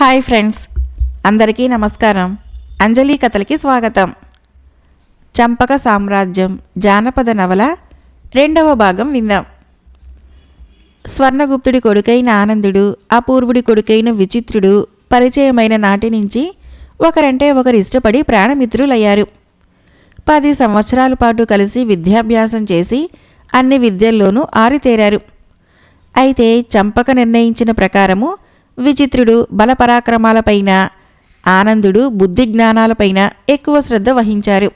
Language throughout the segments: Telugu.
హాయ్ ఫ్రెండ్స్ అందరికీ నమస్కారం. అంజలి కథలకి స్వాగతం. చంపక సామ్రాజ్యం జానపద నవల రెండవ భాగం విందాం. స్వర్ణగుప్తుడి కొడుకైన ఆనందుడు అపూర్వుడి కొడుకైన విచిత్రుడు పరిచయమైన నాటి నుంచి ఒకరంటే ఒకరు ఇష్టపడి ప్రాణమిత్రులయ్యారు. పది సంవత్సరాల పాటు కలిసి విద్యాభ్యాసం చేసి అన్ని విద్యల్లోనూ ఆరితేరారు. అయితే చంపక నిర్ణయించిన ప్రకారము విచిత్రుడు బలపరాక్రమాలపైన ఆనందుడు బుద్ధి జ్ఞానాలపైన ఎక్కువ శ్రద్ధ వహించారు.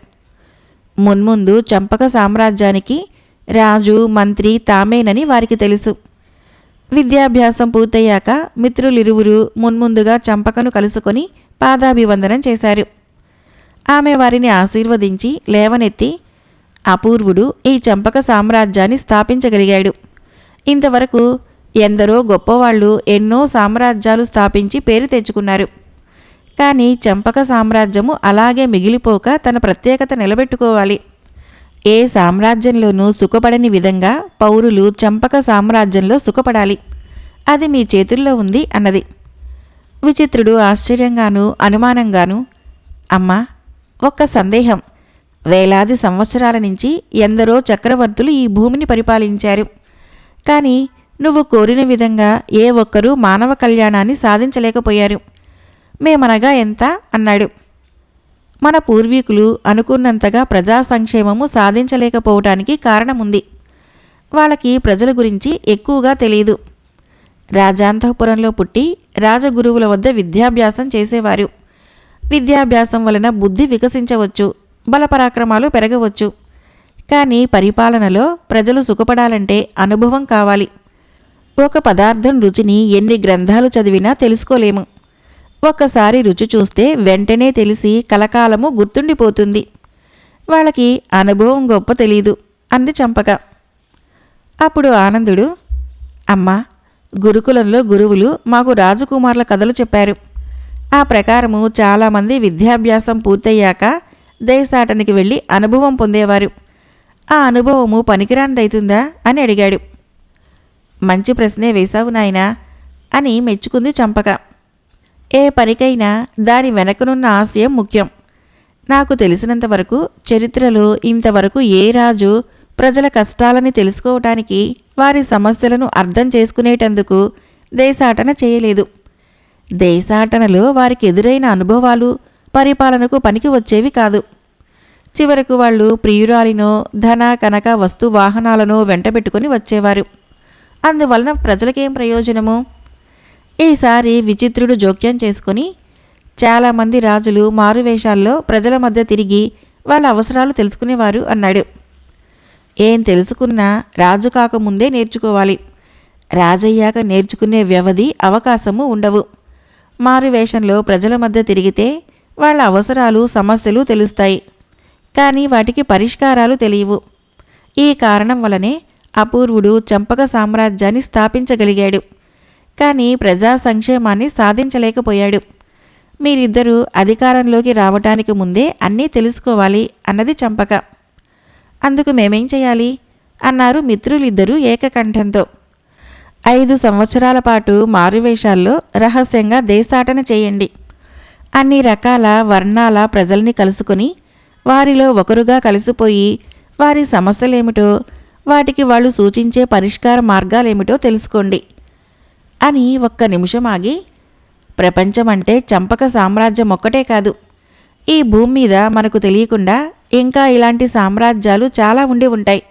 మున్ముందు చంపక సామ్రాజ్యానికి రాజు మంత్రి తామేనని వారికి తెలుసు. విద్యాభ్యాసం పూర్తయ్యాక మిత్రులిరువురు మున్ముందుగా చంపకను కలుసుకొని పాదాభివందనం చేశారు. ఆమె వారిని ఆశీర్వదించి లేవనెత్తి అపూర్వుడు ఈ చంపక సామ్రాజ్యాన్ని స్థాపించగలిగాడు. ఇంతవరకు ఎందరో గొప్పవాళ్ళు ఎన్నో సామ్రాజ్యాలు స్థాపించి పేరు తెచ్చుకున్నారు. కానీ చంపక సామ్రాజ్యము అలాగే మిగిలిపోక తన ప్రత్యేకత నిలబెట్టుకోవాలి. ఏ సామ్రాజ్యంలోనూ సుఖపడని విధంగా పౌరులు చంపక సామ్రాజ్యంలో సుఖపడాలి. అది మీ చేతుల్లో ఉంది అన్నది. విచిత్రుడు ఆశ్చర్యంగాను అనుమానంగాను అమ్మా ఒక్క సందేహం. వేలాది సంవత్సరాల నుంచి ఎందరో చక్రవర్తులు ఈ భూమిని పరిపాలించారు. కానీ నువ్వు కోరిన విధంగా ఏ ఒక్కరూ మానవ కళ్యాణాన్ని సాధించలేకపోయారు. మేమనగా ఎంత? అన్నాడు. మన పూర్వీకులు అనుకున్నంతగా ప్రజా సంక్షేమము సాధించలేకపోవటానికి కారణముంది. వాళ్ళకి ప్రజల గురించి ఎక్కువగా తెలియదు రాజాంతఃపురంలో పుట్టి రాజగురువుల వద్ద విద్యాభ్యాసం చేసేవారు. విద్యాభ్యాసం వలన బుద్ధి వికసించవచ్చు బలపరాక్రమాలు పెరగవచ్చు. కానీ పరిపాలనలో ప్రజలు సుఖపడాలంటే అనుభవం కావాలి. ఒక పదార్థం రుచిని ఎన్ని గ్రంథాలు చదివినా తెలుసుకోలేము. ఒక్కసారి రుచి చూస్తే వెంటనే తెలిసి కలకాలము గుర్తుండిపోతుంది. వాళ్ళకి అనుభవం గొప్ప తెలీదు అంది చంపక. అప్పుడు ఆనందుడు అమ్మా గురుకులంలో గురువులు మాకు రాజకుమారుల కథలు చెప్పారు. ఆ ప్రకారము చాలామంది విద్యాభ్యాసం పూర్తయ్యాక దేశాటనికి వెళ్ళి అనుభవం పొందేవారు. ఆ అనుభవము పనికిరాందైతుందా అని అడిగాడు. మంచి ప్రశ్నే వేశావు నాయనా అని మెచ్చుకుంది చంపక. ఏ పనికైనా దాని వెనకనున్న ఆశయం ముఖ్యం. నాకు తెలిసినంత వరకు చరిత్రలో ఇంతవరకు ఏ రాజు ప్రజల కష్టాలని తెలుసుకోవటానికి వారి సమస్యలను అర్థం చేసుకునేటందుకు దేశాటన చేయలేదు. దేశాటనలో వారికి ఎదురైన అనుభవాలు పరిపాలనకు పనికి వచ్చేవి కాదు. చివరకు వాళ్ళు ప్రియురాలినో ధన కనక వస్తు వాహనాలనో వెంటబెట్టుకుని వచ్చేవారు. అందువలన ప్రజలకేం ప్రయోజనము? ఈసారి విచిత్రుడు జోక్యం చేసుకుని చాలామంది రాజులు మారువేషాల్లో ప్రజల మధ్య తిరిగి వాళ్ళ అవసరాలు తెలుసుకునేవారు అన్నాడు. ఏం తెలుసుకున్నా రాజు కాకముందే నేర్చుకోవాలి. రాజయ్యాక నేర్చుకునే వ్యవధి అవకాశము ఉండవు. మారువేషంలో ప్రజల మధ్య తిరిగితే వాళ్ళ అవసరాలు సమస్యలు తెలుస్తాయి. కానీ వాటికి పరిష్కారాలు తెలియవు. ఈ కారణం వలనే అపూర్వుడు చంపక సామ్రాజ్యాన్ని స్థాపించగలిగాడు. కానీ ప్రజా సంక్షేమాన్ని సాధించలేకపోయాడు. మీరిద్దరూ అధికారంలోకి రావటానికి ముందే అన్నీ తెలుసుకోవాలి అన్నది చంపక. అందుకు మేమేం చేయాలి? అన్నారు మిత్రులిద్దరూ ఏకకంఠంతో. ఐదు సంవత్సరాల పాటు మారువేషాల్లో రహస్యంగా దేశాటన చేయండి. అన్ని రకాల వర్ణాల ప్రజల్ని కలుసుకొని వారిలో ఒకరుగా కలిసిపోయి వారి సమస్యలేమిటో వాటికి వాళ్ళు సూచించే పరిష్కార మార్గాలేమిటో తెలుసుకోండి. అని ఒక్క నిమిషం ఆగి ప్రపంచం అంటే చంపక సామ్రాజ్యం ఒక్కటే కాదు. ఈ భూమి మీద మనకు తెలియకుండా ఇంకా ఇలాంటి సామ్రాజ్యాలు చాలా ఉండి ఉంటాయి.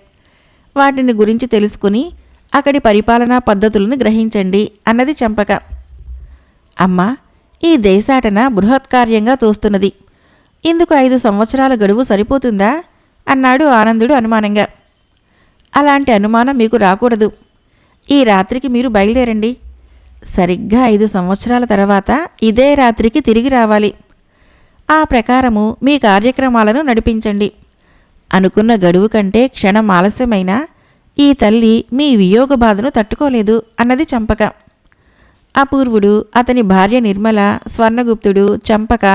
వాటిని గురించి తెలుసుకుని అక్కడి పరిపాలనా పద్ధతులను గ్రహించండి అన్నది చంపక. అమ్మా ఈ దేశాటన బృహత్కార్యంగా తోస్తున్నది. ఇందుకు ఐదు సంవత్సరాల గడువు సరిపోతుందా? అన్నాడు ఆనందుడు అనుమానంగా. అలాంటి అనుమానం మీకు రాకూడదు. ఈ రాత్రికి మీరు బయలుదేరండి. సరిగ్గా ఐదు సంవత్సరాల తర్వాత ఇదే రాత్రికి తిరిగి రావాలి. ఆ ప్రకారము మీ కార్యక్రమాలను నడిపించండి. అనుకున్న గడువు కంటే క్షణం ఆలస్యమైనా ఈ తల్లి మీ వియోగ బాధను తట్టుకోలేదు అన్నది చంపక. అపూర్వుడు అతని భార్య నిర్మల స్వర్ణగుప్తుడు చంపక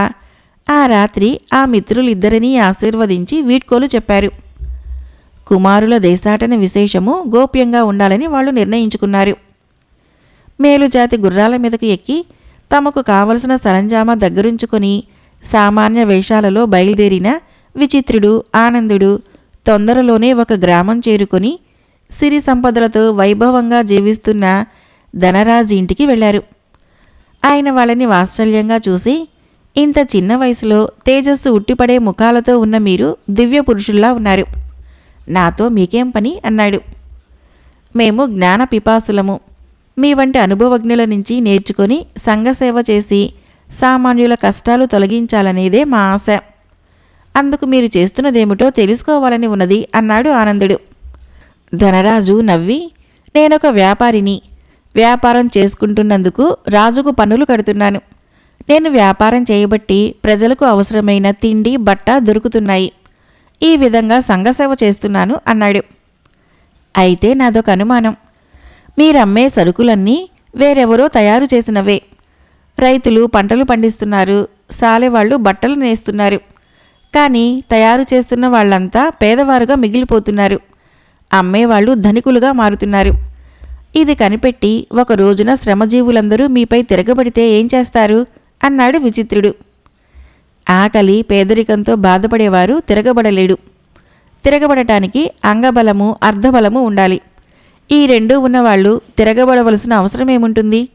ఆ రాత్రి ఆ మిత్రులిద్దరినీ ఆశీర్వదించి వీడ్కోలు చెప్పారు. కుమారుల దేశాటన విశేషము గోప్యంగా ఉండాలని వాళ్ళు నిర్ణయించుకున్నారు. మేలుజాతి గుర్రాల మీదకు ఎక్కి తమకు కావలసిన సరంజామా దగ్గరుంచుకొని సామాన్య వేషాలలో బయలుదేరిన విచిత్రుడు ఆనందుడు తొందరలోనే ఒక గ్రామం చేరుకొని సిరి సంపదలతో వైభవంగా జీవిస్తున్న ధనరాజు ఇంటికి వెళ్ళారు. ఆయన వాళ్ళని వాత్సల్యంగా చూసి ఇంత చిన్న వయసులో తేజస్సు ఉట్టిపడే ముఖాలతో ఉన్న మీరు దివ్య పురుషుల్లా ఉన్నారు. నాతో మీకేం పని? అన్నాడు. మేము జ్ఞాన పిపాసులము. మీ వంటి అనుభవజ్ఞుల నుంచి నేర్చుకొని సంఘసేవ చేసి సామాన్యుల కష్టాలు తొలగించాలనేదే మా ఆశ. అందుకు మీరు చేస్తున్నదేమిటో తెలుసుకోవాలని ఉన్నది అన్నాడు ఆనందుడు. ధనరాజు నవ్వి నేనొక వ్యాపారిని. వ్యాపారం చేసుకుంటున్నందుకు రాజుకు పన్నులు కడుతున్నాను. నేను వ్యాపారం చేయబట్టి ప్రజలకు అవసరమైన తిండి బట్ట దొరుకుతున్నాయి. ఈ విధంగా సంఘసేవ చేస్తున్నాను అన్నాడు. అయితే నాదొక అనుమానం. మీరమ్మే సరుకులన్నీ వేరెవరో తయారు చేసినవే. రైతులు పంటలు పండిస్తున్నారు సాలెవాళ్ళు బట్టలు నేస్తున్నారు. కానీ తయారు చేస్తున్న వాళ్ళంతా పేదవారుగా మిగిలిపోతున్నారు. అమ్మేవాళ్ళు ధనికులుగా మారుతున్నారు. ఇది కనిపెట్టి ఒక రోజున శ్రమజీవులందరూ మీపై తిరగబడితే ఏం చేస్తారు? అన్నాడు విచిత్రుడు. ఆకలి పేదరికంతో బాధపడేవారు తిరగబడలేడు. తిరగబడటానికి అంగబలము అర్ధబలము ఉండాలి. ఈ రెండూ ఉన్నవాళ్ళు తిరగబడవలసిన అవసరమేముంటుంది?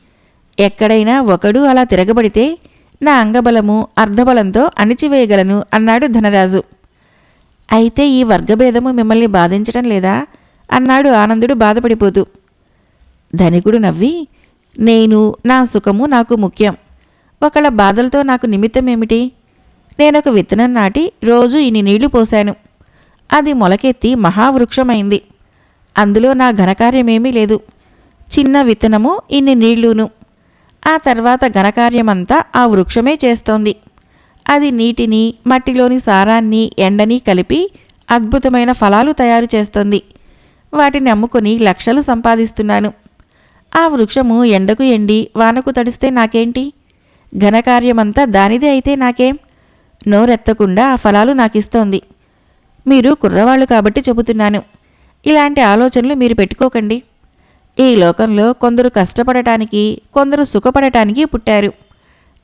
ఎక్కడైనా ఒకడు అలా తిరగబడితే నా అంగబలము అర్ధబలంతో అణిచివేయగలను అన్నాడు ధనరాజు. అయితే ఈ వర్గభేదము మిమ్మల్ని బాధించడం లేదా? అన్నాడు ఆనందుడు బాధపడిపోతూ. ధనికుడు నవ్వి నేను నా సుఖము నాకు ముఖ్యం. ఒకళ్ళ బాధలతో నాకు నిమిత్తమేమిటి? నేనొక విత్తనం నాటి రోజు ఇన్ని నీళ్ళు పోశాను. అది మొలకెత్తి మహావృక్షమైంది. అందులో నా ఘనకార్యమేమీ లేదు. చిన్న విత్తనము ఇన్ని నీళ్ళును. ఆ తర్వాత ఘనకార్యమంతా ఆ వృక్షమే చేస్తోంది. అది నీటిని మట్టిలోని సారాన్ని ఎండని కలిపి అద్భుతమైన ఫలాలు తయారు చేస్తోంది. వాటిని అమ్ముకొని లక్షలు సంపాదిస్తున్నాను. ఆ వృక్షము ఎండకు ఎండి వానకు తడిస్తే నాకేంటి? ఘనకార్యమంతా దానిదే అయితే నాకేం? నోరెత్తకుండా ఆ ఫలాలు నాకిస్తోంది. మీరు కుర్రవాళ్ళు కాబట్టి చెబుతున్నాను. ఇలాంటి ఆలోచనలు మీరు పెట్టుకోకండి. ఈ లోకంలో కొందరు కష్టపడటానికి కొందరు సుఖపడటానికి పుట్టారు.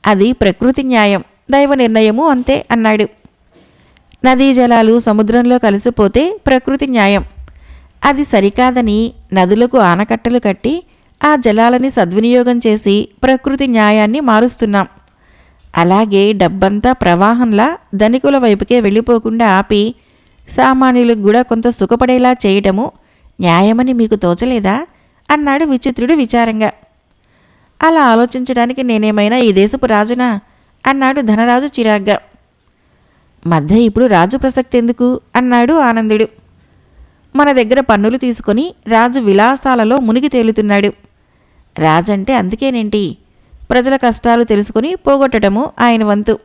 అది ప్రకృతి న్యాయం దైవ నిర్ణయము అంతే అన్నాడు. నదీ జలాలు సముద్రంలో కలిసిపోతే ప్రకృతి న్యాయం. అది సరికాదని నదులకు ఆనకట్టలు కట్టి ఆ జలాలని సద్వినియోగం చేసి ప్రకృతి న్యాయాన్ని మారుస్తున్నాం. అలాగే డబ్బంతా ప్రవాహంలా ధనికుల వైపుకే వెళ్ళిపోకుండా ఆపి సామాన్యులకు కూడా కొంత సుఖపడేలా చేయటము న్యాయమని మీకు తోచలేదా? అన్నాడు విచిత్రుడు విచారంగా. అలా ఆలోచించడానికి నేనేమైనా ఈ దేశపు రాజునా? అన్నాడు ధనరాజు చిరాగ్గా. మధ్య ఇప్పుడు రాజు ప్రసక్తి ఎందుకు? అన్నాడు ఆనందుడు. మన దగ్గర పన్నులు తీసుకొని రాజు విలాసాలలో మునిగి తేలుతున్నాడు. రాజంటే అందుకేనేంటి? ప్రజల కష్టాలు తెలుసుకొని పోగొట్టడము ఆయన వంతు.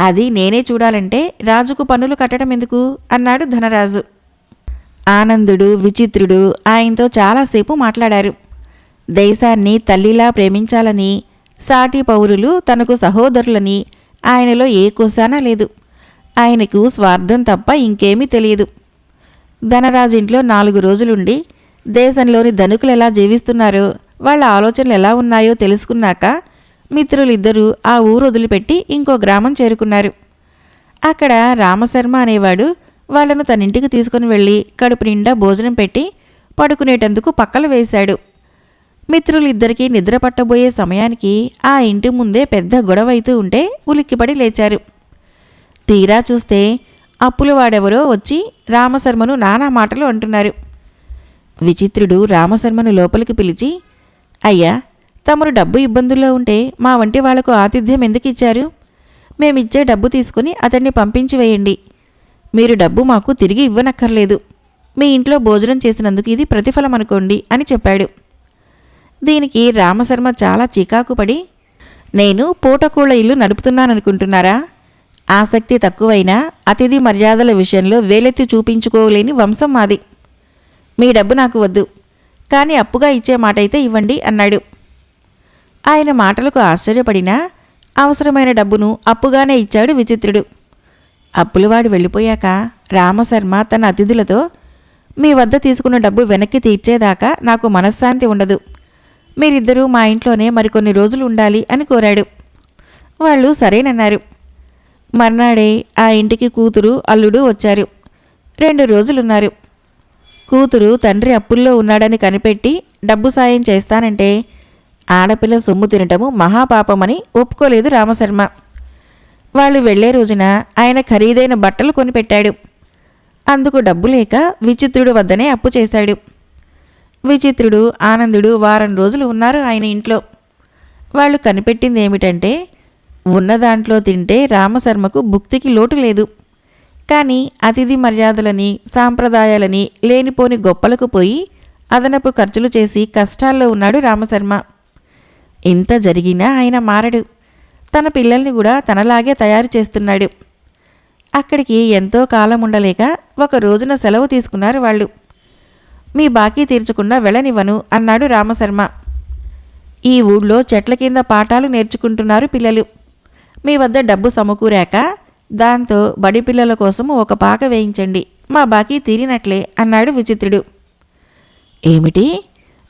అది నేనే చూడాలంటే రాజుకు పన్నులు కట్టడం ఎందుకు? అన్నాడు ధనరాజు. ఆనందుడు విచిత్రుడు ఆయనతో చాలాసేపు మాట్లాడారు. దేశాన్ని తల్లిలా ప్రేమించాలని సాటి పౌరులు తనకు సహోదరులని ఆయనలో ఏ కుసానా లేదు. ఆయనకు స్వార్థం తప్ప ఇంకేమీ తెలియదు. ధనరాజింట్లో నాలుగు రోజులుండి దేశంలోని ధనుకులు ఎలా జీవిస్తున్నారో వాళ్ళ ఆలోచనలు ఎలా ఉన్నాయో తెలుసుకున్నాక మిత్రులిద్దరూ ఆ ఊరు వదిలిపెట్టి ఇంకో గ్రామం చేరుకున్నారు. అక్కడ రామశర్మ అనేవాడు వాళ్ళను తన ఇంటికి తీసుకుని వెళ్ళి కడుపు నిండా భోజనం పెట్టి పడుకునేటందుకు పక్కలు వేశాడు. మిత్రులిద్దరికీ నిద్ర పట్టబోయే సమయానికి ఆ ఇంటి ముందే పెద్ద గొడవ అవుతూ ఉంటే ఉలిక్కిపడి లేచారు. తీరా చూస్తే అప్పులవాడెవరో వచ్చి రామశర్మను నానా మాటలు అంటున్నారు. విచిత్రుడు రామశర్మను లోపలికి పిలిచి అయ్యా తమరు డబ్బు ఇబ్బందుల్లో ఉంటే మా వంటి వాళ్ళకు ఆతిథ్యం ఎందుకు ఇచ్చారు? మేమిచ్చే డబ్బు తీసుకుని అతన్ని పంపించి వేయండి. మీరు డబ్బు మాకు తిరిగి ఇవ్వనక్కర్లేదు. మీ ఇంట్లో భోజనం చేసినందుకు ఇది ప్రతిఫలం అనుకోండి అని చెప్పాడు. దీనికి రామశర్మ చాలా చికాకుపడి నేను పూటకూళ్ళ ఇల్లు నడుపుతున్నాననుకుంటున్నారా? ఆసక్తి తక్కువైనా అతిథి మర్యాదల విషయంలో వేలెత్తి చూపించుకోలేని వంశం మాది. మీ డబ్బు నాకు వద్దు. కానీ అప్పుగా ఇచ్చే మాట అయితే ఇవ్వండి అన్నాడు. ఆయన మాటలకు ఆశ్చర్యపడినా అవసరమైన డబ్బును అప్పుగానే ఇచ్చాడు విచిత్రుడు. అప్పులవాడు వెళ్ళిపోయాక రామశర్మ తన అతిథులతో మీ వద్ద తీసుకున్న డబ్బు వెనక్కి తీర్చేదాకా నాకు మనశ్శాంతి ఉండదు. మీరిద్దరూ మా ఇంట్లోనే మరికొన్ని రోజులు ఉండాలి అని కోరాడు. వాళ్ళు సరేనన్నారు. మర్నాడే ఆ ఇంటికి కూతురు అల్లుడు వచ్చారు. రెండు రోజులున్నారు. కూతురు తండ్రి అప్పుల్లో ఉన్నాడని కనిపెట్టి డబ్బు సాయం చేస్తానంటే ఆడపిల్ల సొమ్ము తినటము మహాపాపమని ఒప్పుకోలేదు రామశర్మ. వాళ్ళు వెళ్ళే రోజున ఆయన ఖరీదైన బట్టలు కొనిపెట్టాడు. అందుకు డబ్బు లేక విచిత్రుడు వద్దనే అప్పు చేశాడు. విచిత్రుడు ఆనందుడు వారం రోజులు ఉన్నారు ఆయన ఇంట్లో. వాళ్ళు కనిపెట్టింది ఏమిటంటే ఉన్న దాంట్లో తింటే రామశర్మకు భుక్తికి లోటు లేదు. కానీ అతిథి మర్యాదలని సాంప్రదాయాలని లేనిపోని గొప్పలకు పోయి అదనపు ఖర్చులు చేసి కష్టాల్లో ఉన్నాడు రామశర్మ. ఇంత జరిగినా ఆయన మారడు. తన పిల్లల్ని కూడా తనలాగే తయారు చేస్తున్నాడు. అక్కడికి ఎంతో కాలం ఉండలేక ఒక రోజున సెలవు తీసుకున్నారు వాళ్ళు. మీ బాకీ తీర్చకుండా వెళ్ళనివ్వను అన్నాడు రామశర్మ. ఈ ఊళ్ళో చెట్ల కింద పాఠాలు నేర్చుకుంటున్నారు పిల్లలు. మీ వద్ద డబ్బు సమకూరాక దాంతో బడి పిల్లల కోసం ఒక పాక వేయించండి. మా బాకీ తీరినట్లే అన్నాడు విచిత్రుడు. ఏమిటి?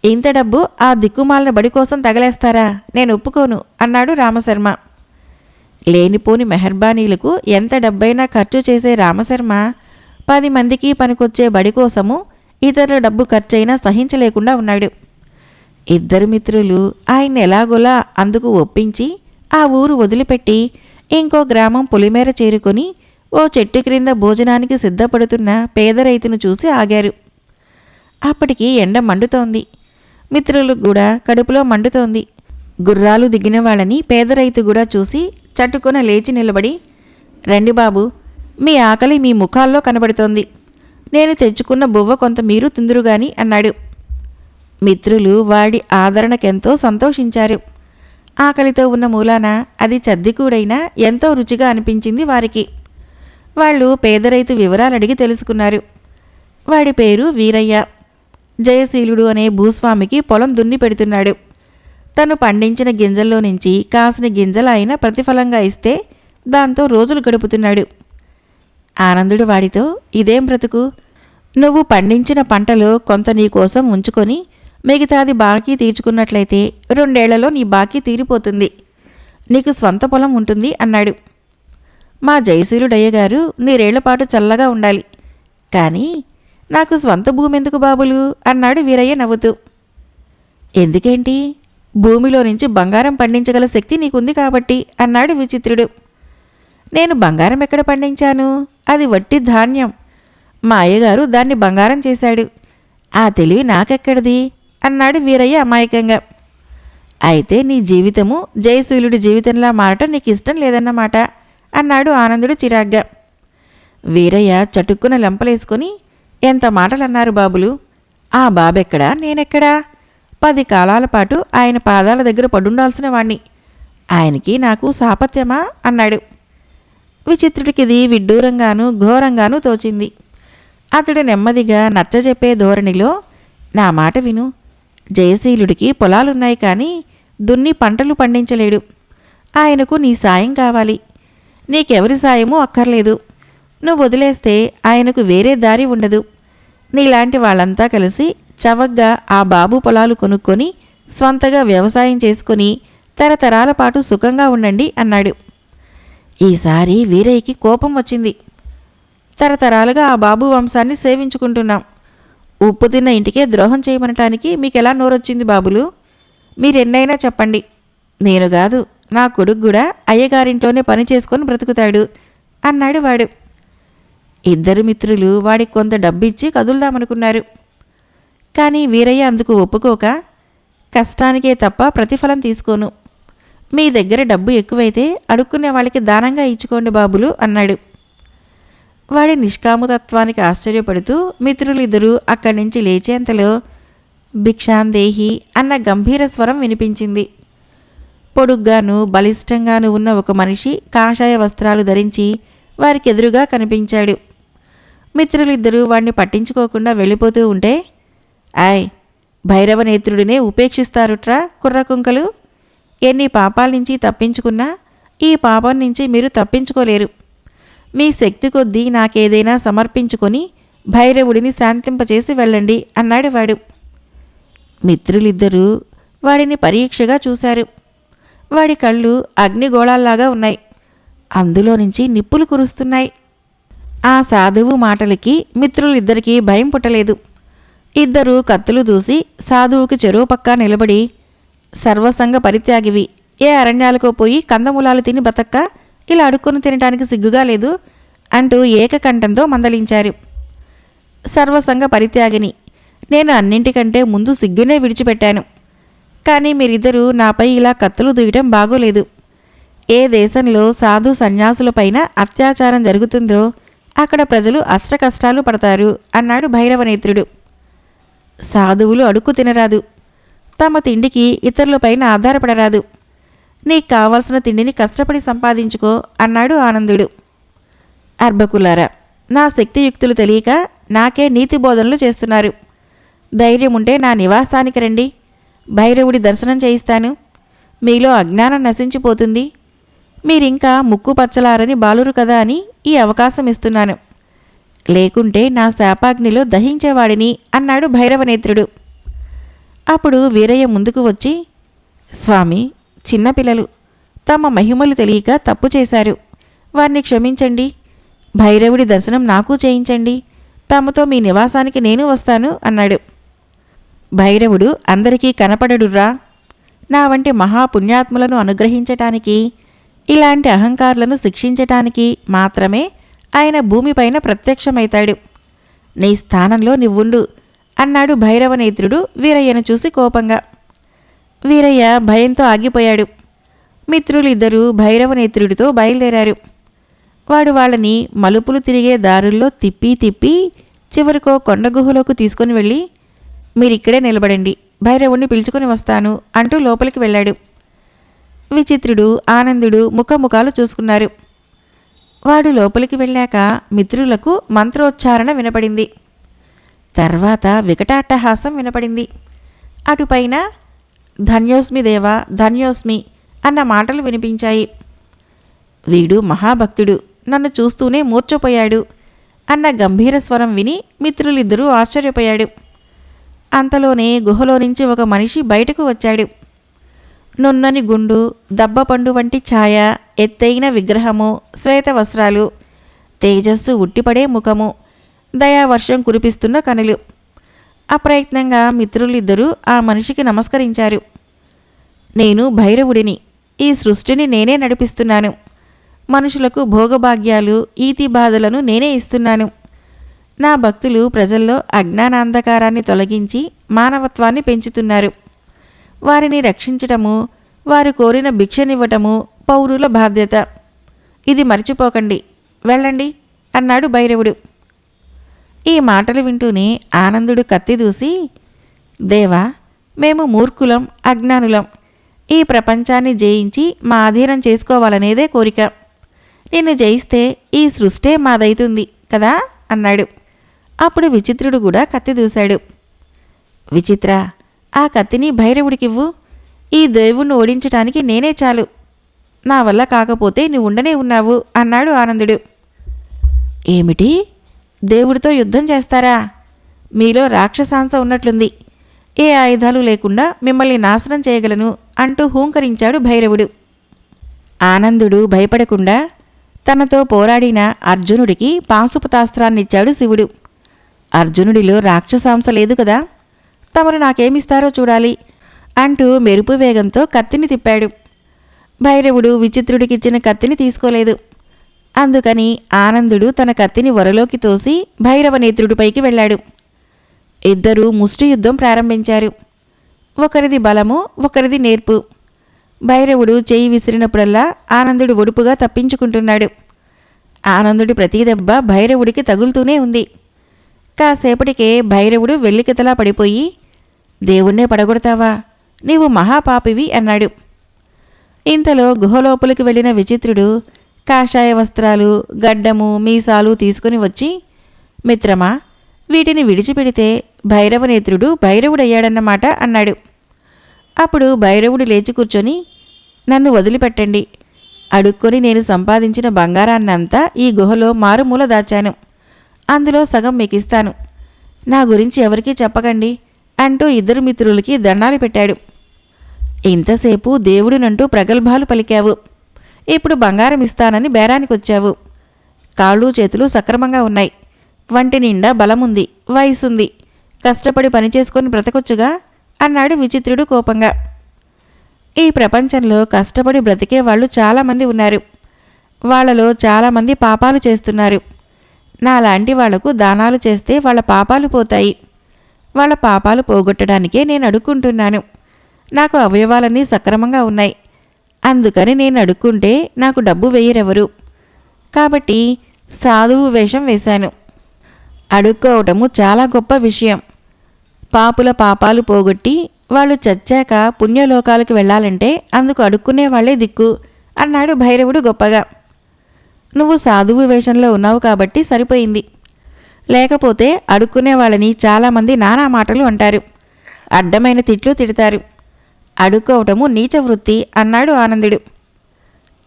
ఇంత డబ్బు ఆ దిక్కుమాలిన బడి కోసం తగలేస్తారా? నేను ఒప్పుకోను అన్నాడు రామశర్మ. లేనిపోని మెహర్బానీలకు ఎంత డబ్బైనా ఖర్చు చేసే రామశర్మ పది మందికి పనికొచ్చే బడి కోసము ఇతరుల డబ్బు ఖర్చైనా సహించలేకుండా ఉన్నాడు. ఇద్దరు మిత్రులు ఆయన ఎలాగోలా అందుకు ఒప్పించి ఆ ఊరు వదిలిపెట్టి ఇంకో గ్రామం పులిమేర చేరుకొని ఓ చెట్టు క్రింద భోజనానికి సిద్ధపడుతున్న పేద రైతును చూసి ఆగారు. అప్పటికి ఎండ మండుతోంది. మిత్రులకు కూడా కడుపులో మండుతోంది. గుర్రాలు దిగిన వాళ్ళని పేద రైతు కూడా చూసి చట్టుకున లేచి నిలబడి రండి బాబు మీ ఆకలి మీ ముఖాల్లో కనబడుతోంది. నేను తెచ్చుకున్న బువ్వ కొంత మీరు తిందురుగాని అన్నాడు. మిత్రులు వాడి ఆదరణకెంతో సంతోషించారు. ఆకలితో ఉన్న మూలాన అది చద్దికూడైనా ఎంతో రుచిగా అనిపించింది వారికి. వాళ్ళు పేదరైతు వివరాలు అడిగి తెలుసుకున్నారు. వాడి పేరు వీరయ్య. జయశీలుడు అనే భూస్వామికి పొలం దున్ని పెడుతున్నాడు. తను పండించిన గింజల్లో నుంచి కాసిన గింజల అయినా ప్రతిఫలంగా ఇస్తే దాంతో రోజులు గడుపుతున్నాడు. ఆనందుడు వాడితో ఇదేం బ్రతుకు? నువ్వు పండించిన పంటలో కొంత నీ కోసం ఉంచుకొని మిగతాది బాకీ తీర్చుకున్నట్లయితే రెండేళ్ళలో నీ బాకీ తీరిపోతుంది. నీకు స్వంత పొలం ఉంటుంది అన్నాడు. మా జయశీలుడయ్య గారు నీరేళ్ళపాటు చల్లగా ఉండాలి. కానీ నాకు స్వంత భూమి ఎందుకు బాబులు? అన్నాడు వీరయ్య నవ్వుతూ. ఎందుకేంటి? భూమిలో నుంచి బంగారం పండించగల శక్తి నీకుంది కాబట్టి అన్నాడు విచిత్రుడు. నేను బంగారం ఎక్కడ పండించాను? అది వట్టి ధాన్యం. మా అయ్యగారు దాన్ని బంగారం చేశాడు. ఆ తెలివి నాకెక్కడిది? అన్నాడు వీరయ్య అమాయకంగా. అయితే నీ జీవితము జయశీలుడి జీవితంలా మారటం నీకు ఇష్టం లేదన్నమాట అన్నాడు ఆనందుడు చిరాగ్గా. వీరయ్య చటుక్కున లెంపలేసుకొని ఎంత మాటలన్నారు బాబులు? ఆ బాబెక్కడా? నేనెక్కడా? పది కాలాల పాటు ఆయన పాదాల దగ్గర పడుండాల్సిన వాణ్ణి. ఆయనకి నాకు సాపత్యమా అన్నాడు. విచిత్రుడికిది విడ్డూరంగాను ఘోరంగాను తోచింది. అతడు నెమ్మదిగా నచ్చజెప్పే ధోరణిలో నా మాట విను. జయశీలుడికి పొలాలున్నాయి కానీ దున్ని పంటలు పండించలేడు. ఆయనకు నీ సాయం కావాలి. నీకెవరి సాయమూ అక్కర్లేదు. నువ్వు వదిలేస్తే ఆయనకు వేరే దారి ఉండదు. నీలాంటి వాళ్ళంతా కలిసి చవగ్గా ఆ బాబు పొలాలు కొనుక్కొని స్వంతగా వ్యవసాయం చేసుకుని తరతరాల పాటు సుఖంగా ఉండండి అన్నాడు. ఈసారి వీరయ్యకి కోపం వచ్చింది. తరతరాలుగా ఆ బాబు వంశాన్ని సేవించుకుంటున్నాం. ఉప్పు తిన్న ఇంటికే ద్రోహం చేయమనటానికి మీకు ఎలా నోరొచ్చింది బాబులు? మీరెన్నైనా చెప్పండి. నేను కాదు నా కొడుకు కూడా అయ్యగారింట్లోనే పని చేసుకొని బ్రతుకుతాడు అన్నాడు వాడు. ఇద్దరు మిత్రులు వాడికి కొంత డబ్బిచ్చి కదులుదామనుకున్నారు. కానీ వీరయ్య అందుకు ఒప్పుకోక కష్టానికే తప్ప ప్రతిఫలం తీసుకోను. మీ దగ్గర డబ్బు ఎక్కువైతే అడుక్కునే వాళ్ళకి దానంగా ఇచ్చుకోండి బాబులు అన్నాడు. వాడి నిష్కామతత్వానికి ఆశ్చర్యపడుతూ మిత్రులిద్దరూ అక్కడి నుంచి లేచేంతలో భిక్షాందేహి అన్న గంభీర స్వరం వినిపించింది. పొడుగ్గాను బలిష్టంగాను ఉన్న ఒక మనిషి కాషాయ వస్త్రాలు ధరించి వారికి ఎదురుగా కనిపించాడు. మిత్రులిద్దరూ వాణ్ణి పట్టించుకోకుండా వెళ్ళిపోతూ ఉంటే ఆయ్ భైరవ నేత్రుడినే ఉపేక్షిస్తారుట్రా కుర్రకుంకలు ఎన్ని పాపాల నుంచి తప్పించుకున్నా ఈ పాపం నుంచి మీరు తప్పించుకోలేరు. మీ శక్తి కొద్దీ నాకేదైనా సమర్పించుకొని భైరవుడిని శాంతింపచేసి వెళ్ళండి అన్నాడు వాడు. మిత్రులిద్దరూ వాడిని పరీక్షగా చూశారు. వాడి కళ్ళు అగ్నిగోళాల్లాగా ఉన్నాయి. అందులో నుంచి నిప్పులు కురుస్తున్నాయి. ఆ సాధువు మాటలకి మిత్రులిద్దరికీ భయం పుట్టలేదు. ఇద్దరూ కత్తులు దూసి సాధువుకి చెరువు పక్క నిలబడి సర్వసంగ పరిత్యాగివి. ఏ అరణ్యాలకో పోయి కందమూలాలు తిని బతక్క ఇలా అడుక్కుని తినటానికి సిగ్గుగా లేదు అంటూ ఏకకంఠంతో మందలించారు. సర్వసంగ పరిత్యాగిని. నేను అన్నింటికంటే ముందు సిగ్గునే విడిచిపెట్టాను. కానీ మీరిద్దరూ నాపై ఇలా కత్తులు దూయటం బాగోలేదు. ఏ దేశంలో సాధు సన్యాసులపైన అత్యాచారం జరుగుతుందో అక్కడ ప్రజలు అష్టకష్టాలు పడతారు అన్నాడు భైరవనేత్రుడు. సాధువులు అడుక్కు తినరాదు. తమ తిండికి ఇతరులపైన ఆధారపడరాదు. నీకు కావలసిన తిండిని కష్టపడి సంపాదించుకో అన్నాడు ఆనందుడు. అర్భకులారా నా శక్తియుక్తులు తెలియక నాకే నీతి బోధనలు చేస్తున్నారు. ధైర్యం ఉంటే నా నివాసానికి రండి. భైరవుడి దర్శనం చేయిస్తాను. మీలో అజ్ఞానం నశించిపోతుంది. మీరింకా ముక్కు పచ్చలారని బాలురు కదా అని ఈ అవకాశం ఇస్తున్నాను. లేకుంటే నా శాపాగ్నిలో దహించేవాడిని అన్నాడు భైరవనేత్రుడు అప్పుడు వీరయ్య ముందుకు వచ్చి స్వామి చిన్నపిల్లలు. తమ మహిమలు తెలియక తప్పు చేశారు. వారిని క్షమించండి. భైరవుడి దర్శనం నాకు చేయించండి. తమతో మీ నివాసానికి నేను వస్తాను అన్నాడు. భైరవుడు అందరికీ కనపడడురా నా వంటి మహాపుణ్యాత్ములను అనుగ్రహించటానికి ఇలాంటి అహంకారులను శిక్షించటానికి మాత్రమే ఆయన భూమిపైన ప్రత్యక్షమైతాడు. నీ స్థానంలో నువ్వుండు అన్నాడు భైరవనేత్రుడు వీరయ్యను చూసి కోపంగా. వీరయ్య భయంతో ఆగిపోయాడు. మిత్రులిద్దరూ భైరవనేత్రుడితో బయలుదేరారు. వాడు వాళ్ళని మలుపులు తిరిగే దారుల్లో తిప్పి తిప్పి చివరికో కొండ గుహలోకి తీసుకుని వెళ్ళి మీరిక్కడే నిలబడండి భైరవుణ్ణి పిలుచుకొని వస్తాను అంటూ లోపలికి వెళ్ళాడు. విచిత్రుడు ఆనందుడు ముఖముఖాలు చూసుకున్నారు. వాడు లోపలికి వెళ్ళాక మిత్రులకు మంత్రోచ్చారణ వినపడింది. తర్వాత వికటాట్టహాసం వినపడింది. అటుపైన ధన్యోస్మి దేవా ధన్యోస్మి అన్న మాటలు వినిపించాయి. వీడు మహాభక్తుడు నన్ను చూస్తూనే మూర్చపోయాడు అన్న గంభీర స్వరం విని మిత్రులిద్దరూ ఆశ్చర్యపోయాడు అంతలోనే గుహలో నుంచి ఒక మనిషి బయటకు వచ్చాడు. నున్నని గుండు దబ్బపండు వంటి ఛాయ ఎత్తైన విగ్రహము శ్వేత వస్త్రాలు తేజస్సు ఉట్టిపడే ముఖము దయావర్షం కురిపిస్తున్న కనులు. అప్రయత్నంగా మిత్రులిద్దరూ ఆ మనిషికి నమస్కరించారు. నేను భైరవుడిని ఈ సృష్టిని నేనే నడిపిస్తున్నాను. మనుషులకు భోగభాగ్యాలు ఈతి బాధలను నేనే ఇస్తున్నాను. నా భక్తులు ప్రజల్లో అజ్ఞానాంధకారాన్ని తొలగించి మానవత్వాన్ని పెంచుతున్నారు. వారిని రక్షించటము వారు కోరిన భిక్షనివ్వటము పౌరుల బాధ్యత. ఇది మర్చిపోకండి. వెళ్ళండి అన్నాడు భైరవుడు. ఈ మాటలు వింటూనే ఆనందుడు కత్తి దూసి దేవా మేము మూర్ఖులం అజ్ఞానులం. ఈ ప్రపంచాన్ని జయించి మా అధీనం చేసుకోవాలనేదే కోరిక. నిన్ను జయిస్తే ఈ సృష్టే మాదైతుంది కదా? అన్నాడు. అప్పుడు విచిత్రుడు కూడా కత్తి దూశాడు. విచిత్ర ఆ కత్తిని భైరవుడికివ్వు. ఈ దేవుణ్ణి ఓడించటానికి నేనే చాలు. నా వల్ల కాకపోతే నువ్వు ఉండనే ఉన్నావు అన్నాడు ఆనందుడు. ఏమిటి? దేవుడితో యుద్ధం చేస్తారా? మీలో రాక్షసాంస ఉన్నట్లుంది. ఏ ఆయుధాలు లేకుండా మిమ్మల్ని నాశనం చేయగలను అంటూ హూంకరించాడు భైరవుడు. ఆనందుడు భయపడకుండా తనతో పోరాడిన అర్జునుడికి పాశుపతాస్త్రాన్నిచ్చాడు శివుడు. అర్జునుడిలో రాక్షసాంస లేదు కదా? తమరు నాకేమిస్తారో చూడాలి అంటూ మెరుపు వేగంతో కత్తిని తిప్పాడు. భైరవుడు విచిత్రుడికిచ్చిన కత్తిని తీసుకోలేదు. అందుకని ఆనందుడు తన కత్తిని వరలోకి తోసి భైరవనేత్రుడిపైకి వెళ్ళాడు. ఇద్దరూ ముష్టి యుద్ధం ప్రారంభించారు. ఒకరిది బలము ఒకరిది నేర్పు. భైరవుడు చేయి విసిరినప్పుడల్లా ఆనందుడు ఒడుపుగా తప్పించుకుంటున్నాడు. ఆనందుడి ప్రతి దెబ్బ భైరవుడికి తగులుతూనే ఉంది. కాసేపటికే భైరవుడు వెల్లికితలా పడిపోయి దేవుణ్ణే పడగొడతావా? నీవు మహాపాపివి అన్నాడు. ఇంతలో గుహలోపలికి వెళ్ళిన విచిత్రుడు కాషాయ వస్త్రాలు గడ్డము మీసాలు తీసుకుని వచ్చి మిత్రమా వీటిని విడిచిపెడితే భైరవనేత్రుడు భైరవుడయ్యాడన్నమాట అన్నాడు. అప్పుడు భైరవుడు లేచి కూర్చొని నన్ను వదిలిపెట్టండి. అడుక్కొని నేను సంపాదించిన బంగారాన్నంతా ఈ గుహలో మారుమూల దాచాను. అందులో సగం మీకు ఇస్తాను నా గురించి ఎవరికీ చెప్పకండి అంటూ ఇద్దరు మిత్రులకి దండాలు పెట్టాడు. ఇంతసేపు దేవుడినంటూ ప్రగల్భాలు పలికావు. ఇప్పుడు బంగారం ఇస్తానని బేరానికి వచ్చావు కాళ్ళు చేతులు సక్రమంగా ఉన్నాయి. వంటి నిండా బలముంది వయసుంది. కష్టపడి పనిచేసుకొని బ్రతకొచ్చుగా? అన్నాడు విచిత్రుడు కోపంగా. ఈ ప్రపంచంలో కష్టపడి బ్రతికే వాళ్ళు చాలామంది ఉన్నారు. వాళ్ళలో చాలామంది పాపాలు చేస్తున్నారు. నాలాంటి వాళ్ళకు దానాలు చేస్తే వాళ్ళ పాపాలు పోతాయి. వాళ్ళ పాపాలు పోగొట్టడానికే నేను అడుక్కుంటున్నాను. నాకు అవయవాలన్నీ సక్రమంగా ఉన్నాయి. అందుకని నేను అడుక్కుంటే నాకు డబ్బు వేయరెవరు? కాబట్టి సాధువు వేషం వేశాను. అడుక్కోవటము చాలా గొప్ప విషయం. పాపుల పాపాలు పోగొట్టి వాళ్ళు చచ్చాక పుణ్యలోకాలకు వెళ్ళాలంటే అందుకు అడుక్కునే వాళ్ళే దిక్కు అన్నాడు భైరవుడు గొప్పగా. నువ్వు సాధువు వేషంలో ఉన్నావు కాబట్టి సరిపోయింది. లేకపోతే అడుక్కునే వాళ్ళని చాలామంది నానా మాటలు అంటారు. అడ్డమైన తిట్లు తిడతారు. అడుక్కోవటము నీచ వృత్తి అన్నాడు ఆనందుడు.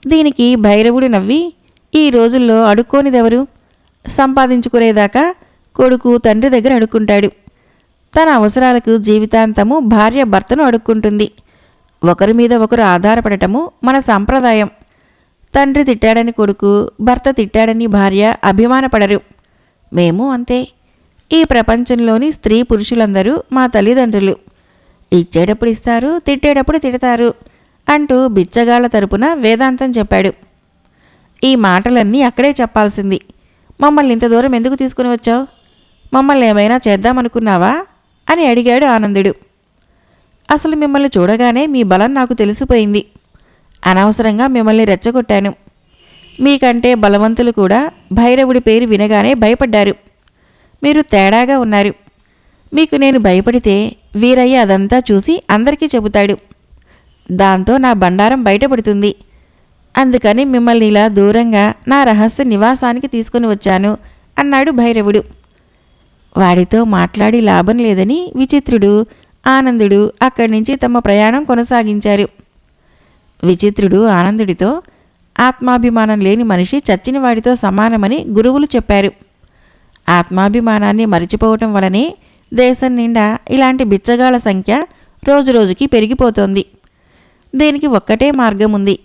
దీనికి భైరవుడు నవ్వి ఈ రోజుల్లో అడుక్కోనిదెవరు? సంపాదించుకునేదాకా కొడుకు తండ్రి దగ్గర అడుక్కుంటాడు. తన అవసరాలకు జీవితాంతము భార్య భర్తను అడుక్కుంటుంది. ఒకరి మీద ఒకరు ఆధారపడటము మన సంప్రదాయం. తండ్రి తిట్టాడని కొడుకు భర్త తిట్టాడని భార్య అభిమానపడరు. మేము అంతే. ఈ ప్రపంచంలోని స్త్రీ పురుషులందరూ మా తల్లిదండ్రులు. ఇచ్చేటప్పుడు ఇస్తారు తిట్టేటప్పుడు తిడతారు అంటూ బిచ్చగాళ్ళ తరపున వేదాంతం చెప్పాడు. ఈ మాటలన్నీ అక్కడే చెప్పాల్సింది. మమ్మల్ని ఇంత దూరం ఎందుకు తీసుకుని వచ్చావు? మమ్మల్ని ఏమైనా చేద్దామనుకున్నావా? అని అడిగాడు ఆనందుడు. అసలు మిమ్మల్ని చూడగానే మీ బలం నాకు తెలిసిపోయింది. అనవసరంగా మిమ్మల్ని రెచ్చగొట్టాను. మీకంటే బలవంతులు కూడా భైరవుడి పేరు వినగానే భయపడ్డారు. మీరు తేడాగా ఉన్నారు. మీకు నేను భయపడితే వీరయ్య అదంతా చూసి అందరికీ చెబుతాడు. దాంతో నా బండారం బయటపడుతుంది. అందుకని మిమ్మల్ని ఇలా దూరంగా నా రహస్య నివాసానికి తీసుకుని వచ్చాను అన్నాడు భైరవుడు. వాడితో మాట్లాడి లాభం లేదని విచిత్రుడు ఆనందుడు అక్కడి నుంచి తమ ప్రయాణం కొనసాగించారు. విచిత్రుడు ఆనందుడితో ఆత్మాభిమానం లేని మనిషి చచ్చిన వాడితో సమానమని గురువులు చెప్పారు. ఆత్మాభిమానాన్ని మరిచిపోవటం వలనే దేశం నిండా ఇలాంటి బిచ్చగాళ్ళ సంఖ్య రోజురోజుకి పెరిగిపోతోంది. దీనికి ఒక్కటే మార్గం ఉంది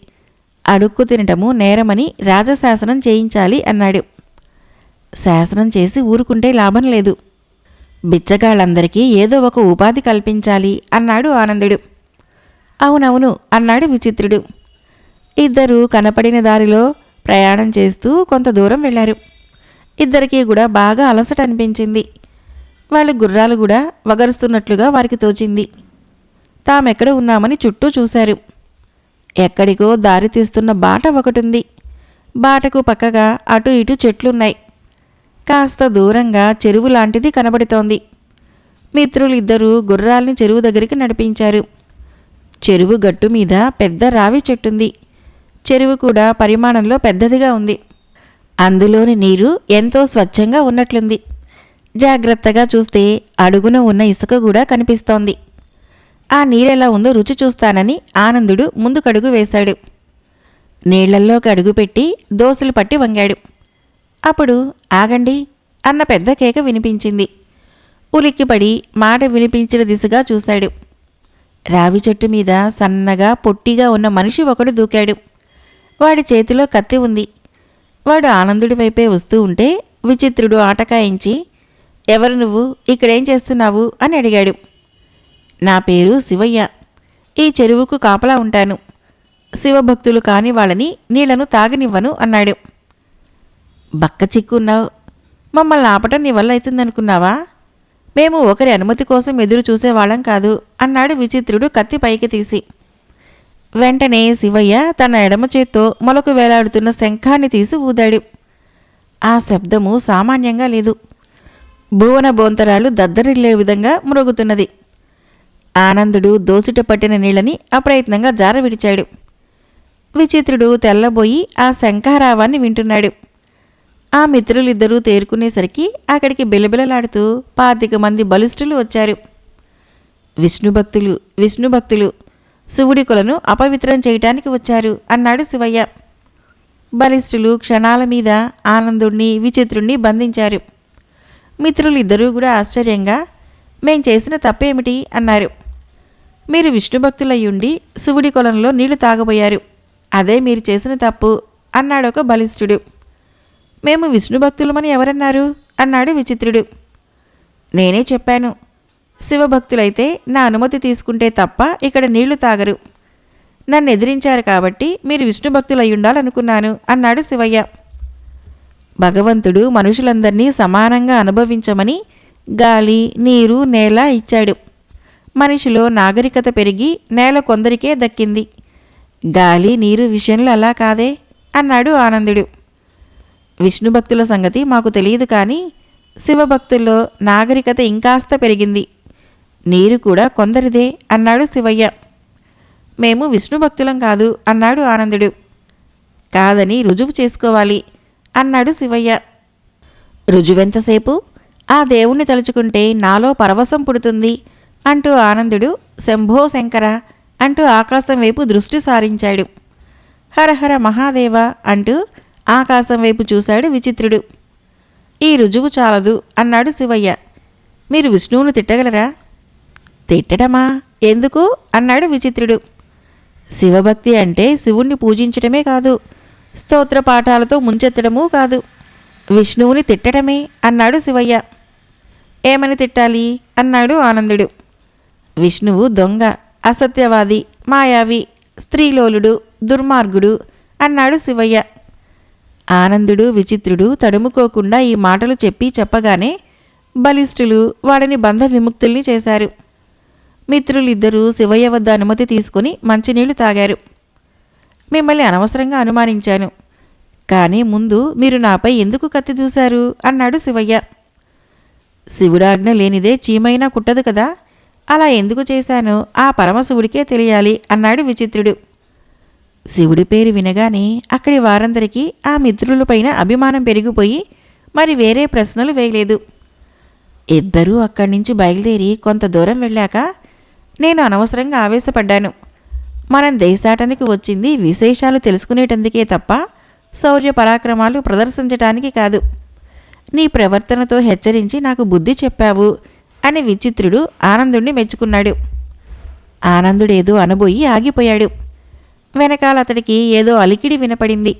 అడుక్కు తినటము నేరమని రాజశాసనం చేయించాలి అన్నాడు. శాసనం చేసి ఊరుకుంటే లాభం లేదు. బిచ్చగాళ్ళందరికీ ఏదో ఒక ఉపాధి కల్పించాలి అన్నాడు ఆనందుడు. అవునవును అన్నాడు విచిత్రుడు. ఇద్దరూ కనపడిన దారిలో ప్రయాణం చేస్తూ కొంత దూరం వెళ్ళారు. ఇద్దరికీ కూడా బాగా అలసట అనిపించింది. వాళ్ళ గుర్రాలు కూడా వగరుస్తున్నట్లుగా వారికి తోచింది. తామెక్కడ ఉన్నామని చుట్టూ చూశారు. ఎక్కడికో దారి తీస్తున్న బాట ఒకటుంది. బాటకు పక్కగా అటు ఇటు చెట్లున్నాయి. కాస్త దూరంగా చెరువు లాంటిది కనబడుతోంది. మిత్రులిద్దరూ గుర్రాల్ని చెరువు దగ్గరికి నడిపించారు. చెరువు గట్టు మీద పెద్ద రావి చెట్టుంది. చెరువు కూడా పరిమాణంలో పెద్దదిగా ఉంది. అందులోని నీరు ఎంతో స్వచ్ఛంగా ఉన్నట్లుంది. జాగ్రత్తగా చూస్తే అడుగున ఉన్న ఇసుక కూడా కనిపిస్తోంది. ఆ నీరెలా ఉందో రుచి చూస్తానని ఆనందుడు ముందుకడుగు వేశాడు. నీళ్ళల్లోకి అడుగుపెట్టి దోశలు పట్టి వంగాడు. అప్పుడు ఆగండి అన్న పెద్ద కేక వినిపించింది. ఉలిక్కిపడి మాట వినిపించిన దిశగా చూశాడు. రావి చెట్టు మీద సన్నగా పొట్టిగా ఉన్న మనిషి ఒకడు దూకాడు. వాడి చేతిలో కత్తి ఉంది. వాడు ఆనందుడి వైపే వస్తూ ఉంటే విచిత్రుడు ఆటకాయించి ఎవరు నువ్వు? ఇక్కడేం చేస్తున్నావు? అని అడిగాడు. నా పేరు శివయ్య. ఈ చెరువుకు కాపలా ఉంటాను. శివభక్తులు కాని వాళ్ళని నీళ్ళను తాగనివ్వను అన్నాడు. బక్క చిక్కున్నావు. మమ్మల్ని ఆపటం నీ వల్ల అవుతుందనుకున్నావా మేము ఒకరి అనుమతి కోసం ఎదురు చూసేవాళ్ళం కాదు అన్నాడు విచిత్రుడు కత్తి పైకి తీసి. వెంటనే శివయ్య తన ఎడమ చేత్తో మొలకు వేలాడుతున్న శంఖాన్ని తీసి ఊదాడు. ఆ శబ్దము సామాన్యంగా లేదు. భువన బోంతరాలు దద్దరిల్లే విధంగా మురుగుతున్నది. ఆనందుడు దోసిట పట్టిన నీళ్ళని అప్రయత్నంగా జార విడిచాడు. విచిత్రుడు తెల్లబోయి ఆ శంఖారావాన్ని వింటున్నాడు. ఆ మిత్రులిద్దరూ తేరుకునేసరికి అక్కడికి బిలబిలలాడుతూ పాతిక మంది బలిష్ఠులు వచ్చారు. విష్ణుభక్తులు విష్ణుభక్తులు శివుడి కులను అపవిత్రం చేయటానికి వచ్చారు అన్నాడు శివయ్య. బలిష్ఠులు క్షణాల మీద ఆనందుణ్ణి విచిత్రుణ్ణి బంధించారు. మిత్రులు ఇద్దరూ కూడా ఆశ్చర్యంగా మేం చేసిన తప్పేమిటి? అన్నారు. మీరు విష్ణు భక్తులయ్యుండి శివుడి కొలంలో నీళ్ళు తాగబోయారు. అదే మీరు చేసిన తప్పు అన్నాడు ఒక బలిష్ఠుడు. మేము విష్ణు భక్తులమని ఎవరన్నారు? అన్నాడు విచిత్రుడు. నేనే చెప్పాను. శివభక్తులైతే నా అనుమతి తీసుకుంటే తప్ప ఇక్కడ నీళ్ళు తాగరు. నన్ను ఎదిరించారు కాబట్టి మీరు విష్ణు భక్తులై అన్నాడు శివయ్య. భగవంతుడు మనుషులందరినీ సమానంగా అనుభవించమని గాలి నీరు నేల ఇచ్చాడు. మనిషిలో నాగరికత పెరిగి నేల కొందరికే దక్కింది. గాలి నీరు విషయంలో అలా కాదే అన్నాడు ఆనందుడు. విష్ణు భక్తుల సంగతి మాకు తెలియదు కానీ శివభక్తుల్లో నాగరికత ఇంకాస్త పెరిగింది. నీరు కూడా కొందరిదే అన్నాడు శివయ్య. మేము విష్ణు భక్తులం కాదు అన్నాడు ఆనందుడు. కాదని రుజువు చేసుకోవాలి. అన్నాడు శివయ్య. రుజువెంతసేపు ఆ దేవుణ్ణి తలుచుకుంటే నాలో పరవశం పుడుతుంది అంటూ ఆనందుడు శంభో శంకర అంటూ ఆకాశం వైపు దృష్టి సారించాడు. హరహర మహాదేవ అంటూ ఆకాశం వైపు చూశాడు విచిత్రుడు. ఈ రుజువు చాలదు అన్నాడు శివయ్య. మీరు విష్ణువును తిట్టగలరా? తిట్టడమా? ఎందుకు? అన్నాడు విచిత్రుడు. శివభక్తి అంటే శివుణ్ణి పూజించడమే కాదు స్తోత్ర పాఠాలతో ముంచెత్తడమూ కాదు. విష్ణువుని తిట్టడమే అన్నాడు శివయ్య. ఏమని తిట్టాలి? అన్నాడు ఆనందుడు. విష్ణువు దొంగ అసత్యవాది మాయావి స్త్రీలోలుడు దుర్మార్గుడు అన్నాడు శివయ్య. ఆనందుడు విచిత్రుడు తడుముకోకుండా ఈ మాటలు చెప్పి చెప్పగానే బలిష్ఠులు వాడిని బంధ విముక్తుల్ని చేశారు. మిత్రులిద్దరూ శివయ్య వద్ద అనుమతి తీసుకుని మంచినీళ్ళు తాగారు. మిమ్మల్ని అనవసరంగా అనుమానించాను. కానీ ముందు మీరు నాపై ఎందుకు కత్తి దూశారు? అన్నాడు శివయ్య. శివుడాజ్ఞ లేనిదే చీమైనా కుట్టదు కదా? అలా ఎందుకు చేశానో? ఆ పరమశివుడికే తెలియాలి అన్నాడు విచిత్రుడు. శివుడి పేరు వినగానే అక్కడి వారందరికీ ఆ మిత్రులపైన అభిమానం పెరిగిపోయి మరి వేరే ప్రశ్నలు వేయలేదు. ఇద్దరూ అక్కడి నుంచి బయలుదేరి కొంత దూరం వెళ్ళాక నేను అనవసరంగా ఆవేశపడ్డాను. మనం దేశాటనికి వచ్చింది విశేషాలు తెలుసుకునేటందుకే తప్ప శౌర్య పరాక్రమాలు ప్రదర్శించటానికి కాదు. నీ ప్రవర్తనతో హెచ్చరించి నాకు బుద్ధి చెప్పావు అని విచిత్రుడు ఆనందుణ్ణి మెచ్చుకున్నాడు. ఆనందుడేదో అనబోయి ఆగిపోయాడు. వెనకాల అతడికి ఏదో అలికిడి వినపడింది.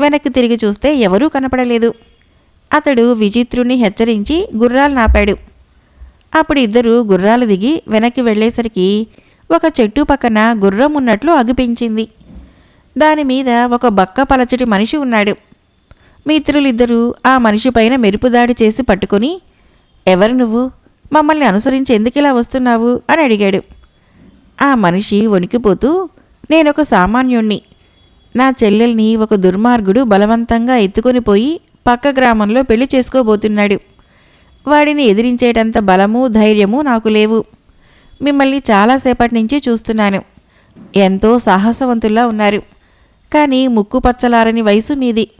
వెనక్కి తిరిగి చూస్తే ఎవరూ కనపడలేదు. అతడు విచిత్రుణ్ణి హెచ్చరించి గుర్రాలు నాపాడు. అప్పుడు ఇద్దరు గుర్రాలు దిగి వెనక్కి వెళ్ళేసరికి ఒక చెట్టు పక్కన గుర్రం ఉన్నట్లు అగుపించింది. దాని మీద ఒక బక్క పలచటి మనిషి ఉన్నాడు. మిత్రులిద్దరూ ఆ మనిషి పైన మెరుపుదాడి చేసి పట్టుకొని ఎవరు నువ్వు? మమ్మల్ని అనుసరించి ఎందుకిలా వస్తున్నావు? అని అడిగాడు. ఆ మనిషి వణికిపోతూ నేనొక సామాన్యుణ్ణి. నా చెల్లెల్ని ఒక దుర్మార్గుడు బలవంతంగా ఎత్తుకొని పోయి పక్క గ్రామంలో పెళ్ళి చేసుకోబోతున్నాడు. వాడిని ఎదిరించేటంత బలము ధైర్యము నాకు లేవు. మిమ్మల్ని చాలాసేపటి నుంచి చూస్తున్నాను. ఎంతో సాహసవంతుల్లా ఉన్నారు. కానీ ముక్కు పచ్చలారని వయసు మీది.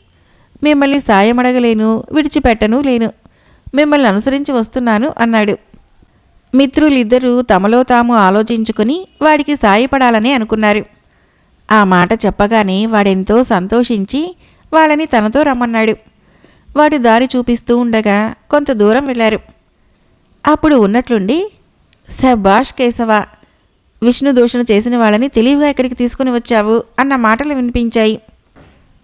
మిమ్మల్ని సాయమడగలేను విడిచిపెట్టను లేను. మిమ్మల్ని అనుసరించి వస్తున్నాను అన్నాడు. మిత్రులిద్దరూ తమలో తాము ఆలోచించుకుని వాడికి సాయపడాలని అనుకున్నారు. ఆ మాట చెప్పగానే వాడెంతో సంతోషించి వాళ్ళని తనతో రమ్మన్నాడు. వాడు దారి చూపిస్తూ ఉండగా కొంత దూరం వెళ్ళారు. అప్పుడు ఉన్నట్లుండి శభాష్ కేశవ విష్ణు దూషణ చేసిన వాళ్ళని తెలివిగా ఇక్కడికి తీసుకుని వచ్చావు అన్న మాటలు వినిపించాయి.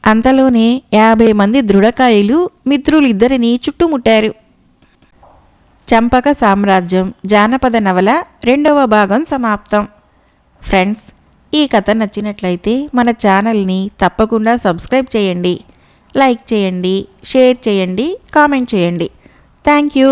అంతలోనే యాభై మంది దృఢకాయలు మిత్రులిద్దరిని చుట్టుముట్టారు. చంపక సామ్రాజ్యం జానపద నవల రెండవ భాగం సమాప్తం. ఫ్రెండ్స్ ఈ కథ నచ్చినట్లయితే మన ఛానల్ని తప్పకుండా సబ్స్క్రైబ్ చేయండి. లైక్ చేయండి షేర్ చేయండి కామెంట్ చేయండి. Thank you.